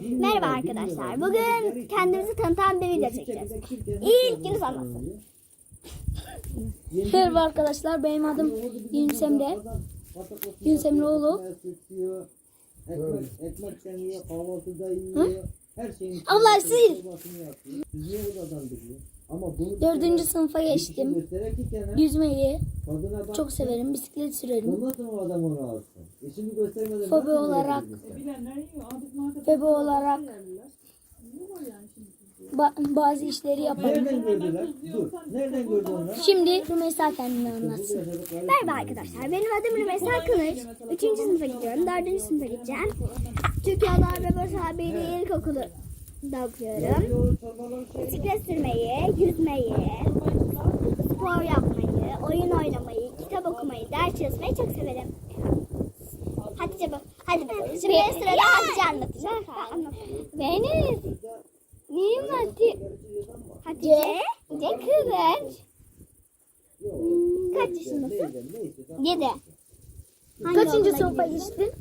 Merhaba arkadaşlar. Bugün kendimizi tanıtan bir video çekeceğiz. İlk günü anlatsın. Merhaba arkadaşlar benim adım Yunus Emre. Yunus Emreoğlu. Ekmek, ekmek yemiyor, kahvaltıda yiyor. Her şeyin Allah sil. Dördüncü sınıfa geçtim. Yüzmeyi çok severim. Bisiklet sürerim. Fobi olarak-? Bebe olarak ba- bazı işleri yaparım. Nereden gördüler? Dur. Nereden gördü onlar? Şimdi Rümeysa kendini anlatsın. Merhaba arkadaşlar. Benim adım Rümeysa Kılıç. Üçüncü sınıfa gidiyorum. Dördüncü sınıfa gideceğim. Türkiye Allah'a ve Barış abiyle ilkokulu'da okuyorum. Bisiklet sürmeyi, yüzmeyi, spor yapmayı, oyun oynamayı, kitap okumayı, ders çalışmayı çok severim. Şimdi sırada Hatice anlatacak. Benim. Neyim Hatice? Hatice. Kılıç. Hmm, Kaç yaşındasın? Yedi. Hangi Kaçıncı sınıfa geçtin?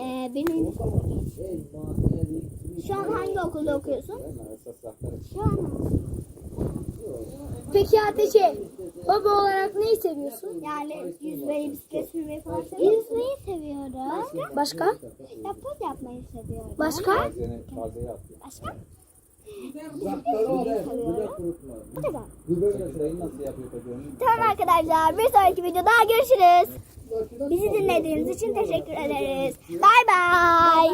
Ee, benim şu an hangi okulda okuyorsun? Şu an Peki Ateşe, hobi olarak neyi seviyorsun? yani yüzmeyi, bisiklet sürmeyi falan seviyorum. Yüzmeyi seviyorum. Başka? Yapboz yapmayı seviyorum. Başka? Başka? Tamam arkadaşlar bir sonraki videoda görüşürüz. Bizi dinlediğiniz için teşekkür ederiz. Bay bay.